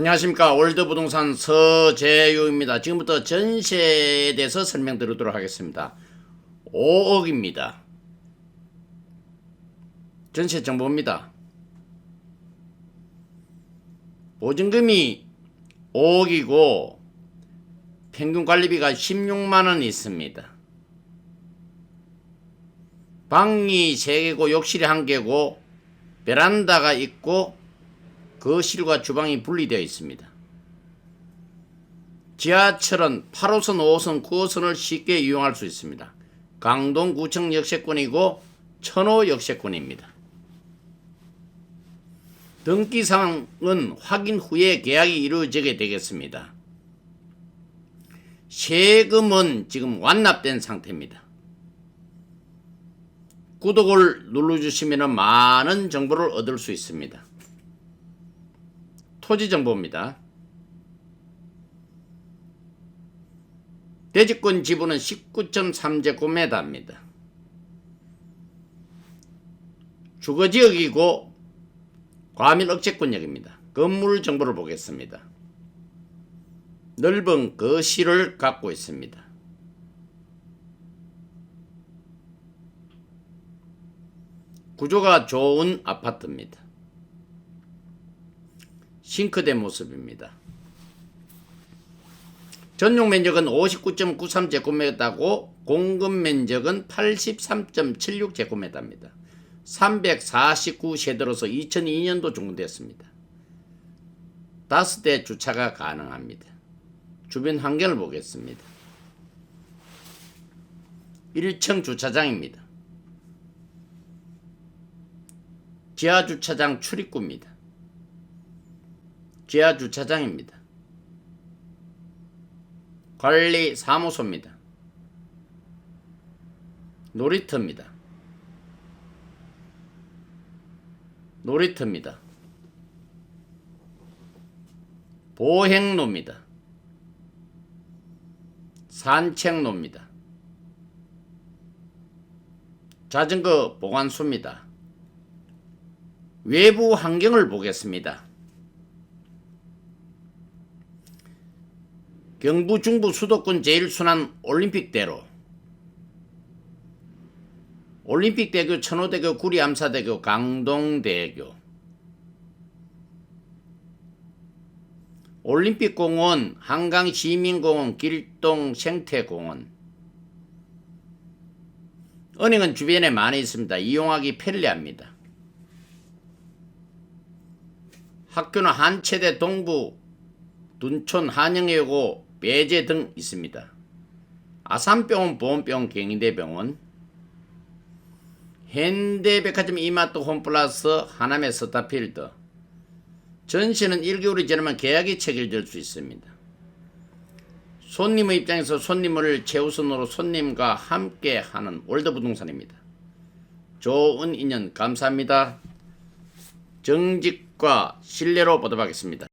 안녕하십니까 월드부동산 서재유입니다. 지금부터 전세에 대해서 설명드리도록 하겠습니다. 5억입니다. 전세 정보입니다. 보증금이 5억이고 평균 관리비가 16만 원 있습니다. 방이 3개고 욕실이 1개고 베란다가 있고 거실과 주방이 분리되어 있습니다. 지하철은 8호선, 5호선, 9호선을 쉽게 이용할 수 있습니다. 강동구청 역세권이고 천호 역세권입니다. 등기사항은 확인 후에 계약이 이루어지게 되겠습니다. 세금은 지금 완납된 상태입니다. 구독을 눌러주시면 많은 정보를 얻을 수 있습니다. 토지 정보입니다. 대지권 지분은 19.3제곱미터입니다. 주거지역이고 과밀 억제권역입니다. 건물 정보를 보겠습니다. 넓은 거실을 갖고 있습니다. 구조가 좋은 아파트입니다. 싱크대 모습입니다. 전용 면적은 59.93제곱미터고 공급 면적은 83.76제곱미터입니다. 349세대로서 2002년도 준공됐습니다. 다섯 대 주차가 가능합니다. 주변 환경을 보겠습니다. 1층 주차장입니다. 지하 주차장 출입구입니다. 지하 주차장입니다. 관리 사무소입니다. 놀이터입니다. 놀이터입니다. 보행로입니다. 산책로입니다. 자전거 보관소입니다. 외부 환경을 보겠습니다. 경부 중부 수도권 제일순환 올림픽대로 올림픽대교 천호대교 구리암사대교 강동대교 올림픽공원 한강시민공원 길동 생태공원 은행은 주변에 많이 있습니다. 이용하기 편리합니다. 학교는 한체대 동부 둔촌 한영여고 배제 등 있습니다. 아산병원 보험병원 경희대병원 현대백화점 이마트 홈플러스 하남의 스타필드 전시는 1개월이 지나면 계약이 체결될 수 있습니다. 손님의 입장에서 손님을 최우선으로 손님과 함께 하는 월드부동산입니다. 좋은 인연 감사합니다. 정직과 신뢰로 보답하겠습니다.